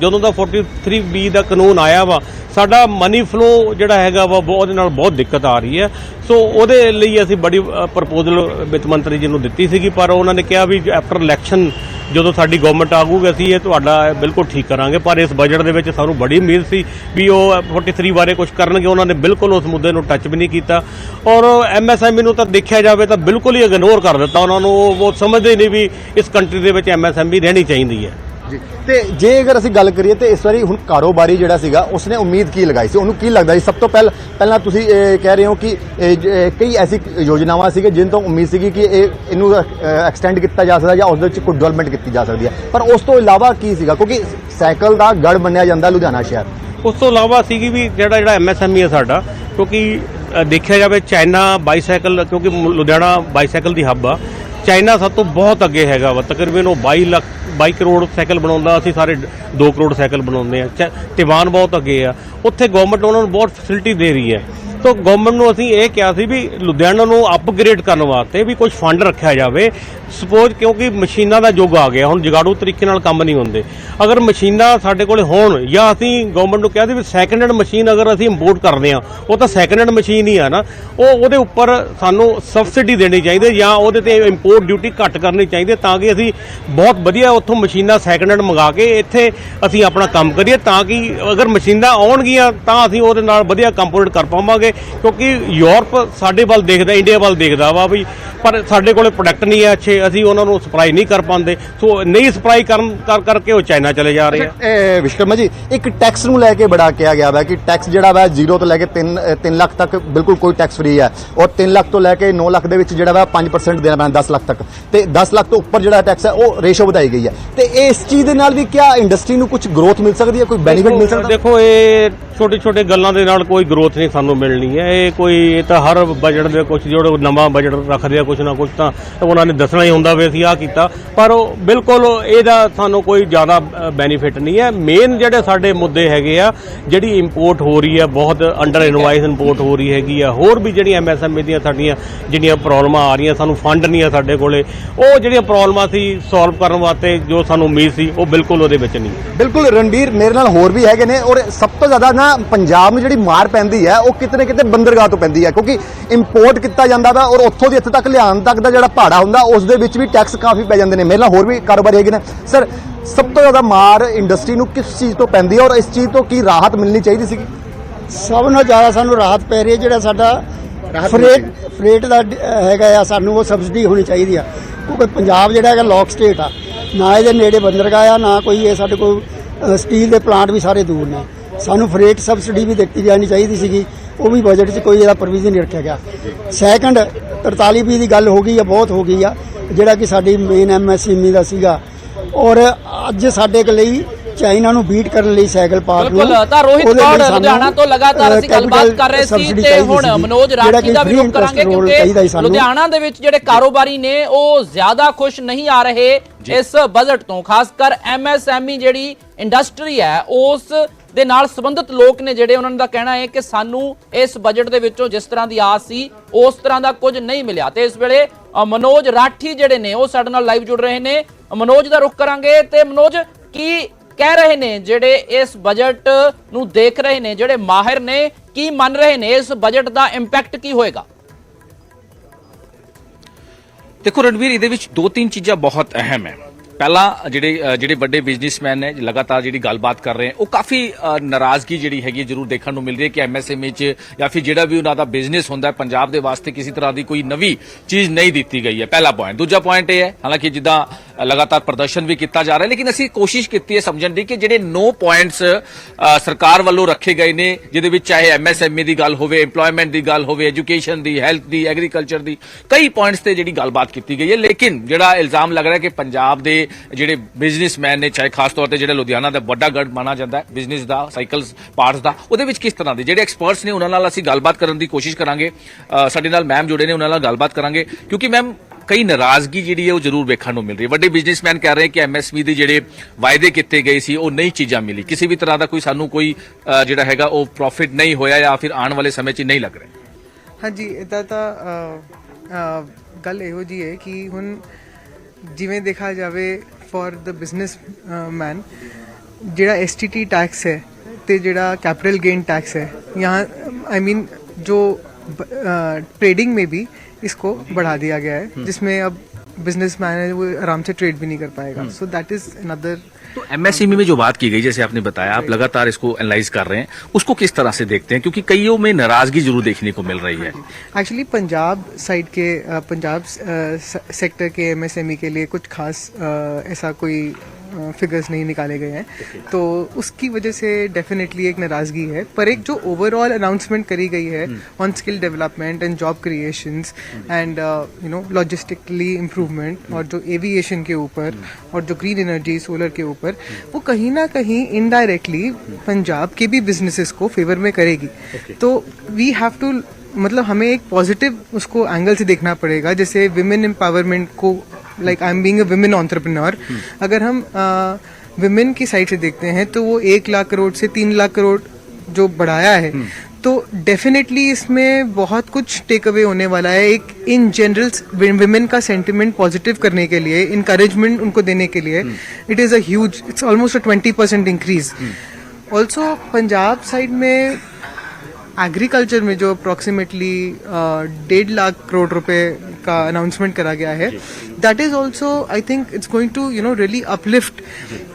ਜਦੋਂ ਦਾ 43 ਬੀ ਦਾ ਕਾਨੂੰਨ ਆਇਆ ਵਾ, ਸਾਡਾ ਮਨੀ ਫਲੋ ਜਿਹੜਾ ਹੈਗਾ ਵਾ ਬਹੁਤ ਉਹਦੇ ਨਾਲ ਬਹੁਤ ਦਿੱਕਤ ਆ ਰਹੀ ਹੈ। ਸੋ ਉਹਦੇ ਲਈ ਅਸੀਂ ਬੜੀ ਪ੍ਰਪੋਜ਼ਲ ਵਿੱਤ ਮੰਤਰੀ ਜੀ ਨੂੰ ਦਿੱਤੀ ਸੀਗੀ, ਪਰ ਉਹਨਾਂ ਨੇ ਕਿਹਾ ਵੀ ਆਫਟਰ ਇਲੈਕਸ਼ਨ ਜਦੋਂ ਸਾਡੀ ਗਵਰਨਮੈਂਟ ਆਗੂਗੀ ਅਸੀਂ ਇਹ ਤੁਹਾਡਾ ਬਿਲਕੁਲ ਠੀਕ ਕਰਾਂਗੇ। ਪਰ ਇਸ ਬਜਟ ਦੇ ਵਿੱਚ ਸਾਨੂੰ ਬੜੀ ਉਮੀਦ ਸੀ ਵੀ ਉਹ 43 ਬਾਰੇ ਕੁਝ ਕਰਨਗੇ। ਉਹਨਾਂ ਨੇ ਬਿਲਕੁਲ ਉਸ ਮੁੱਦੇ ਨੂੰ ਟੱਚ ਵੀ ਨਹੀਂ ਕੀਤਾ। ਔਰ ਐਮਐਸਐਮਈ ਨੂੰ ਤਾਂ ਦੇਖਿਆ ਜਾਵੇ ਤਾਂ ਬਿਲਕੁਲ ਹੀ ਇਗਨੋਰ ਕਰ ਦਿੱਤਾ ਉਹਨਾਂ ਨੂੰ। ਉਹ ਸਮਝਦੇ ਹੀ ਨਹੀਂ ਵੀ ਇਸ ਕੰਟਰੀ ਦੇ ਵਿੱਚ ਐਮਐਸਐਮਈ ਰਹਿਣੀ ਚਾਹੀਦੀ ਹੈ। ਜੀ। ਤੇ ਜੇ ਅਗਰ ਅਸੀਂ ਗੱਲ ਕਰੀਏ ਤੇ ਇਸ ਵਾਰੀ ਹੁਣ ਕਾਰੋਬਾਰੀ ਜਿਹੜਾ ਸੀਗਾ, ਉਸਨੇ ਉਮੀਦ ਕੀ ਲਗਾਈ ਸੀ? ਉਹਨੂੰ ਕੀ ਲੱਗਦਾ ਸੀ? ਸਭ ਤੋਂ ਪਹਿਲ, ਪਹਿਲਾਂ ਤੁਸੀਂ ਕਹਿ ਰਹੇ ਹੋ ਕਿ ਕਈ ਐਸੀ ਯੋਜਨਾਵਾਂ ਸੀਗੇ ਜਿਨ ਤੋਂ ਉਮੀਦ ਸੀਗੀ ਕਿ ਇਹ, ਇਹਨੂੰ ਐਕਸਟੈਂਡ ਕੀਤਾ ਜਾ ਸਕਦਾ ਜਾਂ ਉਸ ਦੇ ਵਿੱਚ ਕੋਈ ਡਿਵੈਲਪਮੈਂਟ ਕੀਤੀ ਜਾ ਸਕਦੀ ਹੈ। ਪਰ ਉਸ ਤੋਂ ਇਲਾਵਾ ਕੀ ਸੀਗਾ? ਕਿਉਂਕਿ ਸਾਈਕਲ ਦਾ ਗੜ ਮੰਨਿਆ ਜਾਂਦਾ ਲੁਧਿਆਣਾ ਸ਼ਹਿਰ। ਉਸ ਤੋਂ ਇਲਾਵਾ ਸੀਗੀ ਵੀ ਜਿਹੜਾ ਜਿਹੜਾ ਐਮਐਸਐਮਈ ਹੈ ਸਾਡਾ, ਕਿਉਂਕਿ ਦੇਖਿਆ ਜਾਵੇ ਚਾਈਨਾ ਬਾਈਸਾਈਕਲ ਕਿਉਂਕਿ ਲੁਧਿਆਣਾ ਬਾਈਸਾਈਕਲ ਦੀ ਹੱਬ ਆ। ਚਾਈਨਾ ਸਭ ਤੋਂ ਬਹੁਤ ਅੱਗੇ ਹੈਗਾ ਵਾ, ਤਕਰੀਬਨ ਉਹ 22 ਲੱਖ 22 ਕਰੋੜ ਸਾਈਕਲ ਬਣਾਉਂਦਾ, ਅਸੀਂ ਸਾਰੇ 2 ਕਰੋੜ ਸਾਈਕਲ ਬਣਾਉਂਦੇ ਆ ਚਾ- ਤੀਵਾਨ ਬਹੁਤ ਅੱਗੇ ਆ। ਉੱਥੇ ਗਵਰਨਮੈਂਟ ਉਹਨਾਂ ਨੂੰ ਬਹੁਤ ਫੈਸਿਲਿਟੀ ਦੇ ਰਹੀ ਹੈ। ਤਾਂ ਗਵਰਨਮੈਂਟ ਨੂੰ ਅਸੀਂ ਇਹ ਕਿਹਾ ਸੀ ਵੀ ਲੁਧਿਆਣਾ ਨੂੰ ਅਪਗ੍ਰੇਡ ਕਰਨ ਵਾਸਤੇ ਵੀ ਕੁਝ ਫੰਡ ਰੱਖਿਆ ਜਾਵੇ। ਸਪੋਜ਼ ਕਿਉਂਕਿ ਮਸ਼ੀਨਾਂ ਦਾ ਯੁੱਗ ਆ ਗਿਆ, ਹੁਣ ਜਗਾੜੂ ਤਰੀਕੇ ਨਾਲ ਕੰਮ ਨਹੀਂ ਹੁੰਦੇ। ਅਗਰ ਮਸ਼ੀਨਾਂ ਸਾਡੇ ਕੋਲੇ ਹੋਣ ਜਾਂ ਅਸੀਂ ਗਵਰਨਮੈਂਟ ਨੂੰ ਕਿਹਾ ਸੀ ਵੀ ਸੈਕੰਡ ਹੈਂਡ ਮਸ਼ੀਨ ਅਗਰ ਅਸੀਂ ਇੰਪੋਰਟ ਕਰਦੇ ਆ ਉਹ ਤਾਂ ਸੈਕੰਡ ਹੈਂਡ ਮਸ਼ੀਨ ਹੀ ਆ ਨਾ। ਉਹ ਉਹਦੇ ਉੱਪਰ ਸਾਨੂੰ ਸਬਸਿਡੀ ਦੇਣੀ ਚਾਹੀਦੀ ਜਾਂ ਉਹਦੇ ਤੇ ਇੰਪੋਰਟ ਡਿਊਟੀ ਘੱਟ ਕਰਨੀ ਚਾਹੀਦੀ ਤਾਂ ਕਿ ਅਸੀਂ ਬਹੁਤ ਵਧੀਆ ਉੱਥੋਂ ਮਸ਼ੀਨਾਂ ਸੈਕੰਡ ਹੈਂਡ ਮੰਗਾ ਕੇ ਇੱਥੇ ਅਸੀਂ ਆਪਣਾ ਕੰਮ ਕਰੀਏ ਤਾਂ ਕਿ ਅਗਰ ਮਸ਼ੀਨਾਂ ਆਉਣਗੀਆਂ ਤਾਂ ਅਸੀਂ ਉਹਦੇ ਨਾਲ ਵਧੀਆ ਕੰਪੋਰਟ ਕਰ ਪਾਵਾਂਗੇ। ਕਿਉਂਕਿ ਯੂਰਪ ਸਾਡੇ ਵੱਲ ਦੇਖਦਾ ਇੰਡੀਆ ਵੱਲ ਦੇਖਦਾ ਵਾ ਵੀ ਪਰ ਸਾਡੇ ਕੋਲੇ ਪ੍ਰੋਡਕਟ ਨਹੀਂ ਹੈ ਅੱਛੇ ਅਸੀਂ ਉਹਨਾਂ ਨੂੰ ਸਪਲਾਈ ਨਹੀਂ ਕਰ ਪਾਉਂਦੇ। ਸੋ ਨਹੀਂ ਸਪਲਾਈ ਕਰਨ ਕਰ ਕਰਕੇ ਉਹ ਚਾਈਨਾ ਚਲੇ ਜਾ ਰਹੇ ਆ। ਇਹ ਵਿਸ਼ਕਰਮਾ ਜੀ ਇੱਕ ਟੈਕਸ ਨੂੰ ਲੈ ਕੇ ਬੜਾ ਕਿਹਾ ਗਿਆ ਵਾ ਕਿ ਟੈਕਸ ਜਿਹੜਾ ਵਾ 0 ਤੋਂ ਲੈ ਕੇ 3 3 ਲੱਖ ਤੱਕ ਬਿਲਕੁਲ ਕੋਈ ਟੈਕਸ ਫ੍ਰੀ ਹੈ। ਔਰ 3 ਲੱਖ ਤੋਂ ਲੈ ਕੇ 9 ਲੱਖ ਦੇ ਵਿੱਚ ਜਿਹੜਾ ਵਾ 5% ਦੇਣਾ ਪੈਣਾ 10 ਲੱਖ ਤੱਕ। ਤੇ 10 ਲੱਖ ਤੋਂ ਉੱਪਰ ਜਿਹੜਾ ਟੈਕਸ ਹੈ ਉਹ ਰੇਸ਼ੋ ਵਧਾਈ ਗਈ ਹੈ। ਤੇ ਇਸ ਚੀਜ਼ ਦੇ ਨਾਲ ਵੀ ਕਿਆ ਇੰਡਸਟਰੀ ਨੂੰ ਕੁਝ ਗਰੋਥ ਮਿਲ ਸਕਦੀ ਹੈ ਕੋਈ ਬੈਨੀਫਿਟ ਮਿਲ ਸਕਦਾ? ਦੇਖੋ ਇਹ ਛੋਟੇ ਛੋਟੇ ਗੱਲਾਂ ਦੇ ਨਾਲ ਕੋਈ ਗਰੋਥ ਨਹੀਂ ਸਾਨੂੰ ਮਿਲਣੀ ਹੈ। ਇਹ ਕੋਈ, ਇਹ ਤਾਂ ਹਰ ਬਜਟ ਦੇ ਕੁਝ ਜਿਹੜਾ ਨਵਾਂ ਬਜਟ ਰੱਖਦੇ ਆ ਕੁਝ ਨਾ ਕੁਝ ਤਾਂ ਉਹਨਾਂ ਨੇ ਦੱਸਣਾ ਹੀ ਹੁੰਦਾ ਵੀ ਅਸੀਂ ਆਹ ਕੀਤਾ। ਪਰ ਉਹ ਬਿਲਕੁਲ ਇਹਦਾ ਸਾਨੂੰ ਕੋਈ ਜ਼ਿਆਦਾ ਬੈਨੀਫਿਟ ਨਹੀਂ ਹੈ। ਮੇਨ ਜਿਹੜੇ ਸਾਡੇ ਮੁੱਦੇ ਹੈਗੇ ਆ, ਜਿਹੜੀ ਇੰਪੋਰਟ ਹੋ ਰਹੀ ਹੈ, ਬਹੁਤ ਅੰਡਰ ਇਨਵਾਈਸ ਇੰਪੋਰਟ ਹੋ ਰਹੀ ਹੈਗੀ ਆ। ਹੋਰ ਵੀ ਜਿਹੜੀਆਂ ਐਮਐਸਐਮਈ ਦੀਆਂ ਸਾਡੀਆਂ ਜਿਹੜੀਆਂ ਪ੍ਰੋਬਲਮਾਂ ਆ ਰਹੀਆਂ, ਸਾਨੂੰ ਫੰਡ ਨਹੀਂ ਆ ਸਾਡੇ ਕੋਲੇ। ਉਹ ਜਿਹੜੀਆਂ ਪ੍ਰੋਬਲਮਾਂ ਸੀ ਸੋਲਵ ਕਰਨ ਵਾਸਤੇ ਜੋ ਸਾਨੂੰ ਉਮੀਦ ਸੀ, ਉਹ ਬਿਲਕੁਲ ਉਹਦੇ ਵਿੱਚ ਨਹੀਂ। ਬਿਲਕੁਲ ਰਣਬੀਰ, ਮੇਰੇ ਨਾਲ ਹੋਰ ਵੀ ਹੈਗੇ ਨੇ ਔਰ ਸਭ ਤੋਂ ਜ਼ਿਆਦਾ ਨਾ ਪੰਜਾਬ ਨੂੰ ਜਿਹੜੀ ਮਾਰ ਪੈਂਦੀ ਹੈ ਉਹ ਕਿਤੇ ਨਾ ਕਿਤੇ ਬੰਦਰਗਾਹ ਤੋਂ ਪੈਂਦੀ ਹੈ ਕਿਉਂਕਿ ਇੰਪੋਰਟ ਕੀਤਾ ਜਾਂਦਾ ਵਾ ਔਰ ਉੱਥੋਂ ਦੀ ਇੱਥੇ ਤੱਕ ਲਿਆਉਣ ਤੱਕ ਦਾ ਜਿਹੜਾ ਭਾੜਾ ਹੁੰਦਾ ਉਸ ਦੇ ਵਿੱਚ ਵੀ ਟੈਕਸ ਕਾਫੀ ਪੈ ਜਾਂਦੇ ਨੇ। ਮੇਰੇ ਨਾਲ ਹੋਰ ਵੀ ਕਾਰੋਬਾਰੀ ਹੈਗੇ ਨੇ। ਸਰ ਸਭ ਤੋਂ ਜ਼ਿਆਦਾ ਮਾਰ ਇੰਡਸਟਰੀ ਨੂੰ ਕਿਸ ਚੀਜ਼ ਤੋਂ ਪੈਂਦੀ ਹੈ ਔਰ ਇਸ ਚੀਜ਼ ਤੋਂ ਕੀ ਰਾਹਤ ਮਿਲਣੀ ਚਾਹੀਦੀ ਸੀਗੀ? ਸਭ ਨਾਲੋਂ ਜ਼ਿਆਦਾ ਸਾਨੂੰ ਰਾਹਤ ਪੈ ਰਹੀ ਹੈ ਜਿਹੜਾ ਸਾਡਾ ਫਰੇਟ ਫਰੇਟ ਦਾ ਹੈਗਾ ਆ ਸਾਨੂੰ ਉਹ ਸਬਸਿਡੀ ਹੋਣੀ ਚਾਹੀਦੀ ਆ। ਕਿਉਂਕਿ ਪੰਜਾਬ ਜਿਹੜਾ ਹੈਗਾ ਲੌਕ ਸਟੇਟ ਆ। ਨਾ ਇਹਦੇ ਨੇੜੇ ਬੰਦਰਗਾਹ ਆ ਨਾ ਕੋਈ ਇਹ ਸਾਡੇ ਕੋਲ ਸਟੀਲ ਦੇ ਪਲਾਂਟ ਵੀ ਸਾਰੇ ਦੂਰ ਨੇ। ਸਾਨੂੰ ਫਰੇਟ ਸਬਸਿਡੀ ਵੀ ਦਿੱਤੀ ਜਾਣੀ ਚਾਹੀਦੀ ਸੀਗੀ। ਉਹ ਵੀ ਬਜਟ 'ਚ ਕੋਈ ਇਹਦਾ ਪ੍ਰੋਵੀਜ਼ਨ ਨਹੀਂ ਰੱਖਿਆ ਗਿਆ। ਸੈਕੰਡ 43 ਵੀ ਦੀ ਗੱਲ ਹੋ ਗਈ ਆ ਬਹੁਤ ਹੋ ਗਈ ਆ ਜਿਹੜਾ ਕਿ ਸਾਡੀ ਮੇਨ ਐਮਐਸਐਮਈ ਦਾ ਸੀਗਾ। ਔਰ ਅੱਜ ਸਾਡੇ ਲਈ ਚਾਈਨਾ ਨੂੰ ਬੀਟ ਕਰਨ ਲਈ ਸਾਈਕਲ ਪਾਰਕ ਨੂੰ ਬਿਲਕੁਲ ਤਾਂ ਰੋਹਿਤ ਕੌਰ ਲੁਧਿਆਣਾ ਤੋਂ ਲਗਾਤਾਰ ਅਸੀਂ ਗੱਲਬਾਤ ਕਰ ਰਹੇ ਸੀ ਤੇ ਹੁਣ ਮਨੋਜ ਰਾਠੀ ਦਾ ਵੀ interest ਕਰਾਂਗੇ ਕਿਉਂਕਿ। ਲੁਧਿਆਣਾ ਦੇ ਵਿੱਚ ਜਿਹੜੇ ਕਾਰੋਬਾਰੀ ਨੇ ਉਹ ਜ਼ਿਆਦਾ ਖੁਸ਼ ਨਹੀਂ ਆ ਰਹੇ ਇਸ ਬਜਟ ਤੋਂ ਖਾਸ ਕਰ ਐਮਐਸਐਮਈ ਜਿਹੜੀ ਇੰਡਸਟਰੀ ਹੈ ਉਸ ਦੇ ਨਾਲ ਸੰਬੰਧਿਤ ਲੋਕ ਨੇ ਜਿਹੜੇ ਉਹਨਾਂ ਦਾ ਕਹਿਣਾ ਹੈ ਕਿ ਸਾਨੂੰ ਇਸ ਬਜਟ ਦੇ ਵਿੱਚੋਂ ਜਿਸ ਤਰ੍ਹਾਂ ਦੀ ਆਸ ਸੀ, ਉਸ ਤਰ੍ਹਾਂ ਦਾ ਕੁਝ ਨਹੀਂ ਮਿਲਿਆ। ਤੇ ਇਸ ਵੇਲੇ ਮਨੋਜ ਰਾਠੀ ਜਿਹੜੇ ਨੇ, ਉਹ ਸਾਡੇ ਨਾਲ ਲਾਈਵ ਜੁੜ ਰਹੇ ਨੇ। ਮਨੋਜ ਦਾ ਰੁਖ ਕਰਾਂਗੇ ਤੇ ਮਨੋਜ, ਕੀ ਕਹਿ ਰਹੇ ਨੇ ਜਿਹੜੇ ਇਸ ਬਜਟ ਨੂੰ ਦੇਖ ਰਹੇ ਨੇ, ਜਿਹੜੇ ਮਾਹਿਰ ਨੇ, ਕੀ ਮੰਨ ਰਹੇ ਨੇ, ਇਸ ਬਜਟ ਦਾ ਇੰਪੈਕਟ ਕੀ ਹੋਏਗਾ? ਦੇਖੋ ਰਣਵੀਰ, ਇਹਦੇ ਵਿੱਚ ਦੋ ਤਿੰਨ ਚੀਜ਼ਾਂ ਬਹੁਤ ਅਹਿਮ ਹੈ। ਪਹਿਲਾਂ ਜਿਹੜੇ ਜਿਹੜੇ ਵੱਡੇ ਬਿਜ਼ਨਸਮੈਨ ਨੇ, ਲਗਾਤਾਰ ਜਿਹੜੀ ਗੱਲਬਾਤ ਕਰ ਰਹੇ ਹੈ ਉਹ ਕਾਫੀ ਨਾਰਾਜ਼ਗੀ ਜਿਹੜੀ ਹੈਗੀ ਹੈ ਜ਼ਰੂਰ ਦੇਖਣ ਨੂੰ ਮਿਲ ਰਹੀ ਹੈ ਕਿ ਐਮਐਸਐਮਈ ਚ ਜਾਂ ਫਿਰ ਜਿਹੜਾ ਵੀ ਉਹਨਾਂ ਦਾ ਬਿਜ਼ਨਸ ਹੁੰਦਾ ਹੈ, ਪੰਜਾਬ ਦੇ ਵਾਸਤੇ ਕਿਸੇ ਤਰ੍ਹਾਂ ਦੀ ਕੋਈ ਨਵੀਂ ਚੀਜ਼ ਨਹੀਂ ਦਿੱਤੀ ਗਈ ਹੈ। ਪਹਿਲਾ ਪੁਆਇੰਟ ਦੂਜਾ ਪੁਆਇੰਟ ਇਹ ਹੈ, ਹਾਲਾਂਕਿ ਜਿੱਦਾਂ ਲਗਾਤਾਰ ਪ੍ਰਦਰਸ਼ਨ ਵੀ ਕੀਤਾ ਜਾ ਰਿਹਾ, ਲੇਕਿਨ ਅਸੀਂ ਕੋਸ਼ਿਸ਼ ਕੀਤੀ ਹੈ ਸਮਝਣ ਦੀ ਕਿ ਜਿਹੜੇ 9 ਪੁਆਇੰਟਸ ਸਰਕਾਰ ਵੱਲੋਂ ਰੱਖੇ ਗਏ ਨੇ, ਜਿਹਦੇ ਵਿੱਚ ਚਾਹੇ ਐਮਐਸਐਮਈ ਦੀ ਗੱਲ ਹੋਵੇ, EMPLOYMENT ਦੀ ਗੱਲ ਹੋਵੇ ਐਜੂਕੇਸ਼ਨ ਦੀ ਹੈਲਥ ਦੀ ਐਗਰੀਕਲਚਰ ਦੀ, ਕਈ ਪੁਆਇੰਟਸ ਤੇ ਜਿਹੜੀ ਗੱਲਬਾਤ ਕੀਤੀ ਗਈ ਹੈ। ਲੇਕਿਨ ਜਿਹੜਾ ਇਲਜ਼ਾਮ ਲੱਗ ਰਿਹਾ ਕਿ ਪੰਜਾਬ ਦੇ ਜਿਹੜੇ ਬਿਜ਼ਨਸਮੈਨ ਨੇ, ਚਾਹੇ ਖਾਸ ਤੌਰ ਤੇ ਜਿਹੜਾ ਲੁਧਿਆਣਾ ਦਾ ਵੱਡਾ ਗੜ ਮਾਨਾ ਜਾਂਦਾ ਹੈ ਬਿਜ਼ਨਸ ਦਾ ਸਾਈਕਲਸ ਪਾਰਟਸ ਦਾ, ਉਹਦੇ ਵਿੱਚ ਕਿਸ ਤਰ੍ਹਾਂ ਦੇ, ਜਿਹੜੇ ਐਕਸਪਰਟਸ ਨੇ ਉਹਨਾਂ ਨਾਲ ਅਸੀਂ ਗੱਲਬਾਤ ਕਰਨ ਦੀ ਕੋਸ਼ਿਸ਼ ਕਰਾਂਗੇ ਸਾਡੇ ਨਾਲ ਮੈਮ ਜੁੜੇ ਨੇ, ਉਹਨਾਂ ਨਾਲ ਗੱਲਬਾਤ ਕਰਾਂਗੇ, ਕਿਉਂਕਿ ਮੈਮ ਕਈ ਨਾਰਾਜ਼ਗੀ ਜਿਹੜੀ ਹੈ ਉਹ ਜ਼ਰੂਰ ਵੇਖਣ ਨੂੰ ਮਿਲ ਰਹੀ ਹੈ। ਵੱਡੇ ਬਿਜ਼ਨਸਮੈਨ ਕਹਿ ਰਹੇ ਕਿ ਐਮਐਸਪੀ ਦੇ ਜਿਹੜੇ ਵਾਅਦੇ ਕੀਤੇ ਗਏ ਸੀ ਉਹ ਨਹੀਂ ਚੀਜ਼ਾਂ ਮਿਲੀ। ਕਿਸੇ ਵੀ ਤਰ੍ਹਾਂ ਦਾ ਕੋਈ ਸਾਨੂੰ ਕੋਈ ਜਿਹੜਾ ਹੈਗਾ ਉਹ ਪ੍ਰੋਫਿਟ ਨਹੀਂ ਹੋਇਆ ਜਾਂ ਫਿਰ ਆਉਣ ਵਾਲੇ ਸਮੇਂ 'ਚ ਨਹੀਂ ਲੱਗ ਰਿਹਾ। ਹਾਂਜੀ ਇਦਾਂ ਤਾਂ ਗੱਲ ਇਹੋ ਜੀ ਹੈ ਕਿ ਹੁਣ ਜਿਵੇਂ ਦੇਖਿਆ ਜਾਵੇ ਫॉर ਦ ਬਿਜ਼ਨਸ ਮੈਨ ਜਿਹੜਾ ਐਸਟੀਟੀ ਟੈਕਸ ਹੈ ਤੇ ਜਿਹੜਾ ਕੈਪੀਟਲ ਗੇਨ ਟੈਕਸ ਹੈ यहाँ ਆਈ ਮੀਨ ਜੋ mean, ਮੇ ਵੀ इसको बढ़ा दिया गया है जिसमें अब बिजनेसमैन है वो आराम से ट्रेड भी नहीं कर पाएगा। सो दैट इज़ अनदर तो एमएसएमई में जो बात की गई जैसे आपने बताया आप लगातार इसको एनालाइज कर रहे हैं उसको किस तरह से देखते हैं? क्योंकि कईयों में नाराज़गी ज़रूर देखने को मिल रही है। एक्चुअली पंजाब साइड के पंजाब सेक्टर के एमएसएमई के लिए कुछ खास ऐसा कोई फिगर्स नहीं निकाले गए हैं। तो उसकी वजह से डेफिनेटली एक नाराज़गी है। पर एक जो ओवरऑल अनाउंसमेंट करी गई है on skill development and job creations and you know logistically improvement और जो एविएशन के ऊपर और जो ग्रीन एनर्जी सोलर के ऊपर वो कहीं ना कहीं इनडायरेक्टली पंजाब के भी बिजनेसेस को फेवर में करेगी। तो वी हैव टू मतलब हमें एक पॉजिटिव उसको एंगल से देखना पड़ेगा जैसे विमेन एम्पावरमेंट को like I am being women entrepreneur अगर हम विमेन की साइड से देखते हैं तो वो एक लाख करोड़ से तीन लाख करोड़ जो बढ़ाया है तो डेफिनेटली इसमें बहुत कुछ टेक अवे होने वाला है एक इन जनरल विमेन का सेंटिमेंट पॉजिटिव करने के लिए इंकरेजमेंट उनको देने के लिए. It is a huge it's almost a twenty percent increase also Punjab side में एग्रीकल्चर में जो अप्रोक्सीमेटली डेढ़ लाख करोड़ रुपए का अनाउंसमेंट करा गया है। That is also I think it's going to you know really uplift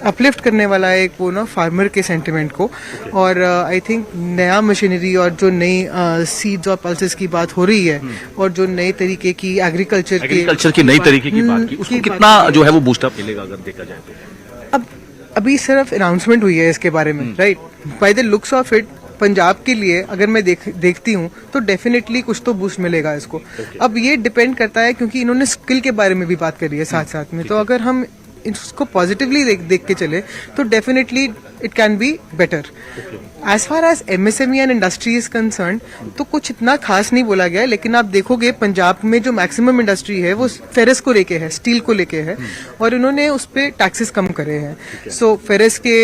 uplift करने वाला है एक वो ना फार्मर के सेंटिमेंट को। और आई uh, थिंक नया मशीनरी और जो नई सीड्स और पल्सेस की बात हो रही है और जो नए तरीके की एग्रीकल्चर की एग्रीकल्चर की नई तरीके की बात की हम्म, उसको कितना जो है वो बूस्टअप मिलेगा अगर देखा जाए तो? अब अभी सिर्फ़ अनाउंसमेंट हुई है इसके बारे में right by the looks of it Punjab के लिए अगर मैं देख देखती हूँ तो डेफिनेटली कुछ तो बूस्ट मिलेगा इसको। अब ये डिपेंड करता है क्योंकि इन्होंने स्किल के बारे में भी बात करी है साथ साथ में तो अगर हम इसको पॉजिटिवली देख देख के चले तो definitely it can be better as far as MSME and industry is concern तो कुछ इतना खास नहीं बोला गया है लेकिन आप देखोगे पंजाब में जो मैक्सिमम इंडस्ट्री है वो फेरस को लेके है स्टील को लेके है और उन्होंने उस पर टैक्सेस कम करे हैं। सो फेरस के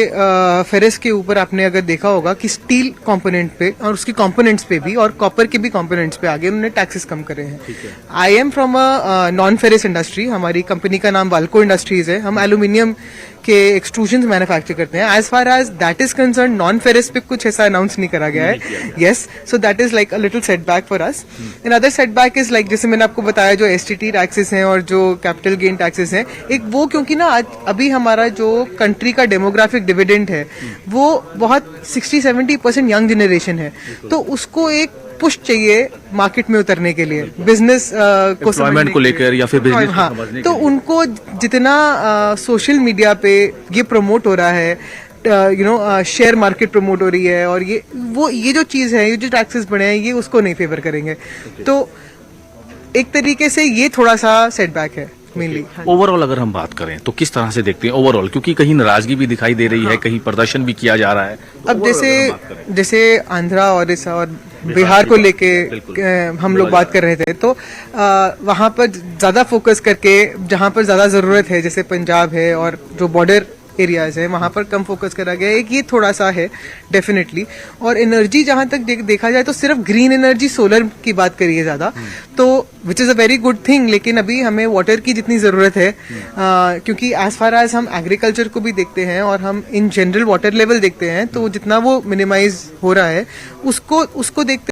फेरस के ऊपर आपने अगर देखा होगा कि स्टील कंपोनेंट पे और उसके कंपोनेंट्स पे भी और कॉपर के भी कंपोनेंट्स पे आगे उन्होंने टैक्सेस कम करे हैं। I am from a non ferrous industry हमारी कंपनी का नाम वाल्को इंडस्ट्रीज़ है। हम एल्यूमिनियम के एक्सट्रूजन मैन्युफैक्चर करते हैं। As far as that is concern non ferrous पे कुछ ऐसा अनाउंस नहीं करा गया है। Yes so that is like a little setback for us and other setback is like जैसे मैंने आपको बताया जो एस टी टैक्सेस हैं और जो कैपिटल गेन टैक्सेस हैं एक वो क्योंकि ना आज अभी हमारा जो कंट्री का डेमोग्राफिक डिविडेंड है वो बहुत sixty seventy percent young generation है। तो उसको एक पुश चाहिए मार्केट में उतरने के लिए। बिज़नेस को को लेकर या फिर को हाँ, तो उनको जितना सोशल मीडिया पे ये प्रमोट हो रहा है you know share market promote हो रही है और ये वो ये जो चीज़ है ये जो टैक्सेस बढ़े हैं ये उसको नहीं फेवर करेंगे। तो एक तरीके से ये थोड़ा सा सेटबैक है मेनली ओवरऑल अगर हम बात करें तो किस तरह से देखते हैं ओवरऑल क्योंकि कहीं नाराज़गी भी दिखाई दे रही है कहीं प्रदर्शन भी किया जा रहा है तो अब जैसे। जैसे आंध्रा ओडिशा और बिहार को लेके अ, हम लोग बात कर रहे थे तो अ, वहाँ पर ज्यादा फोकस करके जहाँ पर ज्यादा जरूरत है जैसे पंजाब है और जो बॉर्डर एरियाज़ हैं वहाँ पर कम फोकस करा गया है। एक ये थोड़ा सा है डेफिनेटली और एनर्जी जहाँ तक दे, देखा जाए तो सिर्फ़ ग्रीन एनर्जी सोलर की बात करिए ज़्यादा। तो which is a very good thing लेकिन अभी हमें वाटर की जितनी ज़रूरत है अ, क्योंकि एज फार एज हम एग्रीकल्चर को भी देखते हैं और हम इन जनरल वाटर लेवल देखते हैं तो जितना वो मिनिमाइज हो रहा है उसको उसको देखते